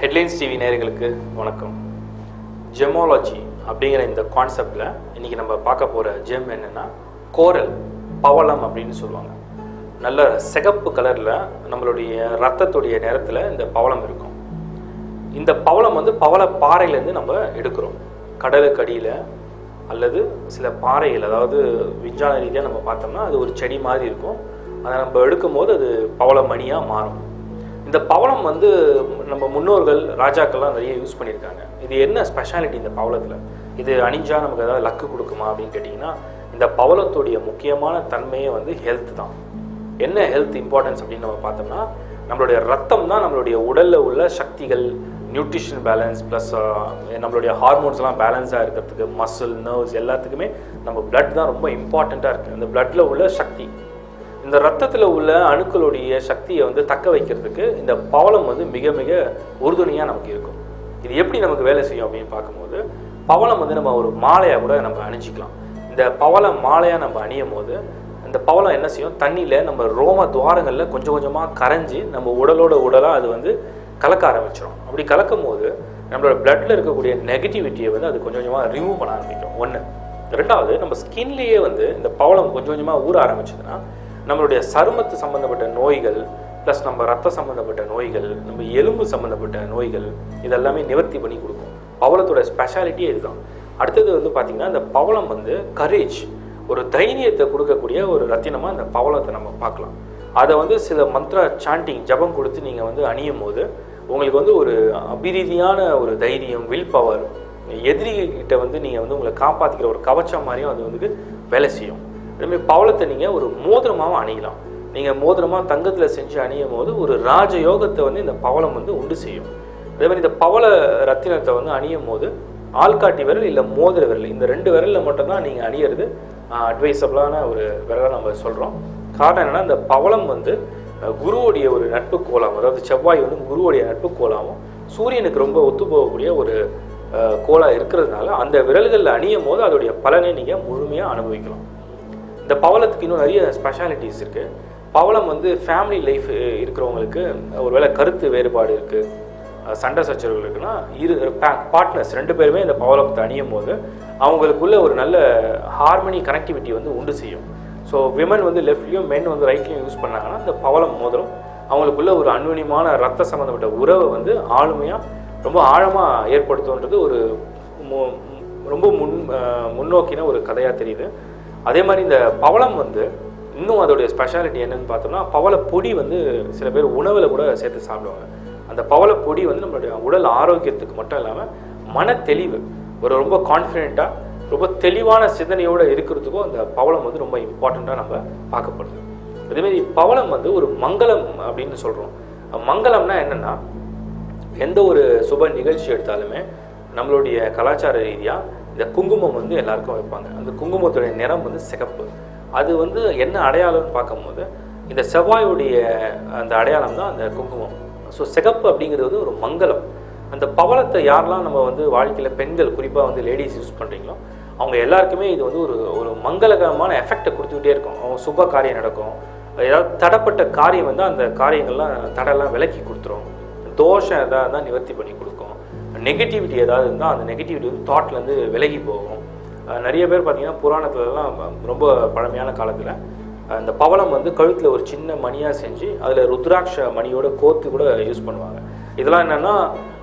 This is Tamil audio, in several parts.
ஹெட்லைன்ஸ் டிவி நேயர்களுக்கு வணக்கம். ஜெமாலஜி அப்படிங்கிற இந்த கான்செப்டில் இன்றைக்கி நம்ம பார்க்க போகிற ஜெம் என்னென்னா கோரல் பவளம் அப்படின்னு சொல்லுவாங்க. நல்ல சிகப்பு கலரில் நம்மளுடைய ரத்தத்துடைய நேரத்தில் இந்த பவளம் இருக்கும். இந்த பவளம் வந்து பவள பாறையிலேருந்து நம்ம எடுக்கிறோம். கடலுக்கு அடியில் அல்லது சில பாறைகள் அதாவது விஞ்ஞான ரீதியாக நம்ம பார்த்தோம்னா அது ஒரு செடி மாதிரி இருக்கும். அதை நம்ம எடுக்கும்போது அது பவள மணியாக மாறும். இந்த பவளம் வந்து நம்ம முன்னோர்கள் ராஜாக்கள்லாம் நிறைய யூஸ் பண்ணியிருக்காங்க. இது என்ன ஸ்பெஷாலிட்டி இந்த பவளத்தில்? இது அணிஞ்சால் நமக்கு ஏதாவது லக்கு கொடுக்குமா அப்படின்னு கேட்டிங்கன்னா இந்த பவளத்துடைய முக்கியமான தன்மையே வந்து ஹெல்த் தான். என்ன ஹெல்த் இம்பார்ட்டன்ஸ் அப்படின்னு நம்ம பார்த்தோம்னா நம்மளுடைய ரத்தம் தான் நம்மளுடைய உடலில் உள்ள சக்திகள் நியூட்ரிஷன் பேலன்ஸ் ப்ளஸ் நம்மளுடைய ஹார்மோன்ஸ்லாம் பேலன்ஸாக இருக்கிறதுக்கு மசில் நர்வ்ஸ் எல்லாத்துக்குமே நம்ம பிளட் தான் ரொம்ப இம்பார்ட்டண்ட்டாக இருக்குது அந்த பிளட்டில் உள்ள சக்தி. இந்த ரத்தத்தில் உள்ள அணுக்களுடைய சக்தியை வந்து தக்க வைக்கிறதுக்கு இந்த பவளம் வந்து மிக மிக உறுதுணையாக நமக்கு இருக்கும். இது எப்படி நமக்கு வேலை செய்யும் அப்படின்னு பார்க்கும்போது பவளம் வந்து நம்ம ஒரு மாலையாக கூட நம்ம அணிஞ்சிக்கலாம். இந்த பவள மாலையாக நம்ம அணியும் போது இந்த பவளம் என்ன செய்யும்? தண்ணியில் நம்ம ரோம துவாரங்களில் கொஞ்சம் கொஞ்சமாக கரைஞ்சி நம்ம உடலோட உடலாக அது வந்து கலக்க ஆரம்பிச்சிடும் அப்படி கலக்கும் போது நம்மளோட பிளட்டில் இருக்கக்கூடிய நெகட்டிவிட்டியை வந்து அது கொஞ்சம் கொஞ்சமாக ரிமூவ் பண்ண ஆரம்பிக்கும். ஒன்று ரெண்டாவது நம்ம ஸ்கின்லேயே வந்து இந்த பவளம் கொஞ்சம் கொஞ்சமாக ஊற ஆரம்பிச்சதுன்னா நம்மளுடைய சருமத்து சம்மந்தப்பட்ட நோய்கள் ப்ளஸ் நம்ம ரத்த சம்மந்தப்பட்ட நோய்கள் நம்ம எலும்பு சம்மந்தப்பட்ட நோய்கள் இதெல்லாமே நிவர்த்தி பண்ணி கொடுக்கும். பவளத்தோட ஸ்பெஷாலிட்டியே இதுதான். அடுத்தது வந்து பார்த்திங்கன்னா இந்த பவளம் வந்து கரேஜ் ஒரு தைரியத்தை கொடுக்கக்கூடிய ஒரு ரத்தினமாக இந்த பவளத்தை நம்ம பார்க்கலாம். அதை வந்து சில மந்த்ரா சாண்டிங் ஜபம் கொடுத்து நீங்கள் வந்து அணியும் போது உங்களுக்கு வந்து ஒரு அபிரீதியான ஒரு தைரியம் வில் பவர் எதிரிகிட்ட வந்து நீங்கள் வந்து உங்களை காப்பாற்றிக்கிற ஒரு கவச்சம் மாதிரியும் அது வந்து வேலை செய்யும். இதுமாரி பவளத்தை நீங்கள் ஒரு மோதிரமாகவும் அணியலாம். நீங்கள் மோதிரமாக தங்கத்தில் செஞ்சு அணியும் போது ஒரு ராஜ யோகத்தை வந்து இந்த பவளம் வந்து உண்டு செய்யும். அதே மாதிரி இந்த பவள ரத்தினத்தை வந்து அணியும் போது ஆள்காட்டி விரல் இல்லை மோதிர விரல் இந்த ரெண்டு விரலில் மட்டும்தான் நீங்கள் அணியிறது அட்வைசபிளான ஒரு விரலை நம்ம சொல்கிறோம் காரணம் என்னென்னா இந்த பவளம் வந்து குருவோடைய குருவுடைய ஒரு நட்பு கோலம் அதாவது செவ்வாய் வந்து குருவுடைய நட்பு கோலாவும் சூரியனுக்கு ரொம்ப ஒத்து போகக்கூடிய ஒரு கோலாக இருக்கிறதுனால அந்த விரல்களில் அணியும் போது அதோடைய பலனை நீங்கள் முழுமையாக அனுபவிக்கலாம். இந்த பவளத்துக்கு இன்னும் நிறைய ஸ்பெஷாலிட்டிஸ் இருக்குது பவளம் வந்து ஃபேமிலி லைஃப் இருக்கிறவங்களுக்கு ஒருவேளை கருத்து வேறுபாடு இருக்குது சண்டை சச்சரவுகள் இருக்குன்னா இரு பார்ட்னர்ஸ் ரெண்டு பேருமே இந்த பவளத்தை அணியும் போது அவங்களுக்குள்ள ஒரு நல்ல ஹார்மனி கனெக்டிவிட்டி வந்து உண்டு செய்யும். ஸோ விமன் வந்து லெஃப்ட்லேயும் மென் வந்து ரைட்லேயும் யூஸ் பண்ணாங்கன்னா இந்த பவளம் மோதிரம் அவங்களுக்குள்ள ஒரு அன்வனியமான ரத்த சம்மந்தப்பட்ட உறவை வந்து ஆளுமையாக ரொம்ப ஆழமாக ஏற்படுத்துன்றது ஒரு மு- ரொம்ப முன் முன்னோக்கின ஒரு கதையாக தெரியுது. அதே மாதிரி இந்த பவளம் வந்து இன்னும் அதோடைய ஸ்பெஷாலிட்டி என்னன்னு பார்த்தோம்னா பவள பொடி வந்து சில பேர் உணவில் கூட சேர்த்து சாப்பிடுவாங்க. அந்த பவள பொடி வந்து நம்மளுடைய உடல் ஆரோக்கியத்துக்கு மட்டும் இல்லாமல் மன தெளிவு ஒரு ரொம்ப கான்ஃபிடென்ட்டாக ரொம்ப தெளிவான சிந்தனையோடு இருக்கிறதுக்கும் அந்த பவளம் வந்து ரொம்ப இம்பார்ட்டண்ட்டாக நம்ம பார்க்கப்படுது. அதேமாதிரி பவளம் வந்து ஒரு மங்களம் அப்படின்னு சொல்கிறோம் மங்களம்னா என்னென்னா எந்த ஒரு சுப நிகழ்ச்சி எடுத்தாலுமே நம்மளுடைய கலாச்சார ரீதியாக இந்த குங்குமம் வந்து எல்லாருக்கும் வைப்பாங்க. அந்த குங்குமத்துடைய நிறம் வந்து சிகப்பு. அது வந்து என்ன அடையாளம்னு பார்க்கும்போது இந்த செவ்வாயுடைய அந்த அடையாளம் தான் அந்த குங்குமம். ஸோ சிகப்பு அப்படிங்கிறது வந்து ஒரு மங்களம். அந்த பவளத்தை யாரெல்லாம் நம்ம வந்து வாழ்க்கையில் பெண்கள் குறிப்பாக வந்து லேடிஸ் யூஸ் பண்ணுறீங்களோ அவங்க எல்லாருக்குமே இது வந்து ஒரு ஒரு மங்களகரமான எஃபெக்டை கொடுத்துக்கிட்டே இருக்கும். அவங்க சுப காரியம் நடக்கும். ஏதாவது தடப்பட்ட காரியம் வந்து அந்த காரியங்கள்லாம் தடையெல்லாம் விலக்கி கொடுத்துரும். தோஷம் எதாவது தான் நிவர்த்தி பண்ணி கொடுக்கும். நெகட்டிவிட்டி ஏதாவது இருந்தால் அந்த நெகட்டிவிட்டி வந்து தாட்லேருந்து விலகி போகும். நிறைய பேர் பார்த்தீங்கன்னா புராணத்துலலாம் ரொம்ப பழமையான காலத்தில் அந்த பவளம் வந்து கழுத்தில் ஒரு சின்ன மணியாக செஞ்சு அதில் ருத்ராட்ச மணியோட கோத்து கூட யூஸ் பண்ணுவாங்க. இதெல்லாம் என்னென்னா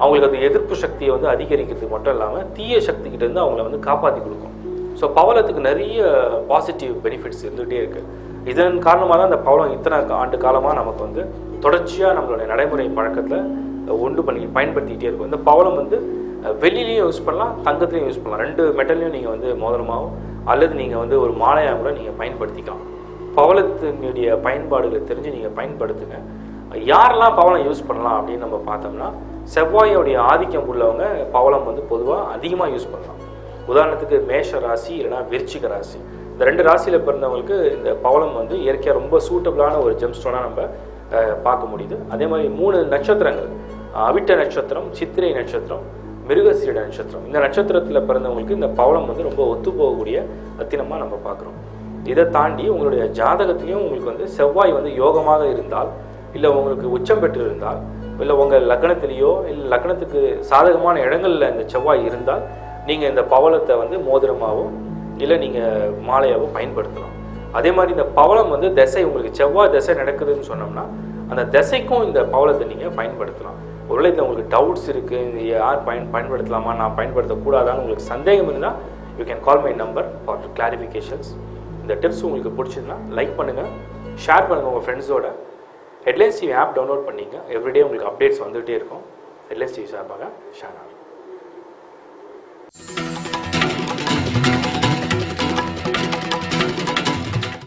அவங்களுக்கு அது எதிர்ப்பு சக்தியை வந்து அதிகரிக்கிறதுக்கு மட்டும் இல்லாமல் தீய சக்திகிட்டேருந்து அவங்கள வந்து காப்பாற்றி கொடுக்கும். ஸோ பவளத்துக்கு நிறைய பாசிட்டிவ் பெனிஃபிட்ஸ் இருந்துகிட்டே இருக்குது இதன் காரணமாக தான் இந்த பவளம் இத்தனை ஆண்டு காலமாக நமக்கு வந்து தொடர்ச்சியாக நம்மளுடைய நடைமுறை பழக்கத்தில் ஒன்று பண்ணி பயன்படுத்திக்கிட்டே இருக்கும். இந்த பவளம் வந்து அஹ், வெள்ளிலையும் யூஸ் பண்ணலாம் தங்கத்துலையும் யூஸ் பண்ணலாம். ரெண்டு மெட்டல்லையும் நீங்கள் வந்து மோதிரமாகவும் அல்லது நீங்கள் வந்து ஒரு மாலையாக கூட நீங்கள் பயன்படுத்திக்கலாம். பவளத்தினுடைய பயன்பாடுகளை தெரிஞ்சு நீங்கள் பயன்படுத்துங்க. யாரெல்லாம் பவளம் யூஸ் பண்ணலாம் அப்படின்னு நம்ம பார்த்தோம்னா செவ்வாயோடைய ஆதிக்கம் உள்ளவங்க பவளம் வந்து பொதுவாக அதிகமாக யூஸ் பண்ணலாம். உதாரணத்துக்கு மேஷ ராசி இல்லைன்னா விருச்சிக ராசி. இந்த ரெண்டு ராசியில் பிறந்தவங்களுக்கு இந்த பவளம் வந்து இயற்கையாக ரொம்ப சூட்டபிளான ஒரு ஜெம்ஸ்டோனாக நம்ம பார்க்க முடியுது. அதே மாதிரி மூணு நட்சத்திரங்கள். அவிட்ட நட்சத்திரம் சித்திரை நட்சத்திரம் மிருகசீட நட்சத்திரம். இந்த நட்சத்திரத்தில் பிறந்தவங்களுக்கு இந்த பவளம் வந்து ரொம்ப ஒத்து போகக்கூடிய அத்தினமாக நம்ம பார்க்குறோம். இதை தாண்டி உங்களுடைய ஜாதகத்திலையும் உங்களுக்கு வந்து செவ்வாய் வந்து யோகமாக இருந்தால் இல்லை உங்களுக்கு உச்சம் பெற்று இருந்தால் இல்லை உங்கள் லக்னத்திலேயோ இல்லை லக்னத்துக்கு சாதகமான இடங்களில் இந்த செவ்வாய் இருந்தால் நீங்கள் இந்த பவளத்தை வந்து மோதிரமாகவோ இல்லை நீங்கள் மாலையாகவோ பயன்படுத்தலாம். அதே மாதிரி இந்த பவளம் வந்து திசை உங்களுக்கு செவ்வாய் திசை நடக்குதுன்னு சொன்னோம்னா அந்த திசைக்கும் இந்த பவளத்தை நீங்கள் பயன்படுத்தலாம். ஒருவேளை இதில் உங்களுக்கு டவுட்ஸ் இருக்குது இது யார் பயன் பயன்படுத்தலாமா நான் பயன்படுத்தக்கூடாதான்னு உங்களுக்கு சந்தேகம் இருந்தால் you can call my number for clarifications இந்த டிப்ஸ் உங்களுக்கு பிடிச்சதுன்னா லைக் பண்ணுங்கள் ஷேர் பண்ணுங்கள் உங்கள் ஃப்ரெண்ட்ஸோட ஹெட்லைன்ஸ் டிவி ஆப் டவுன்லோட் பண்ணிங்க எவ்ரிடே உங்களுக்கு அப்டேட்ஸ் வந்துகிட்டே இருக்கும். ஹெட்லைன்ஸ் டிவி சார்பாக ஷேர் ஆகும்.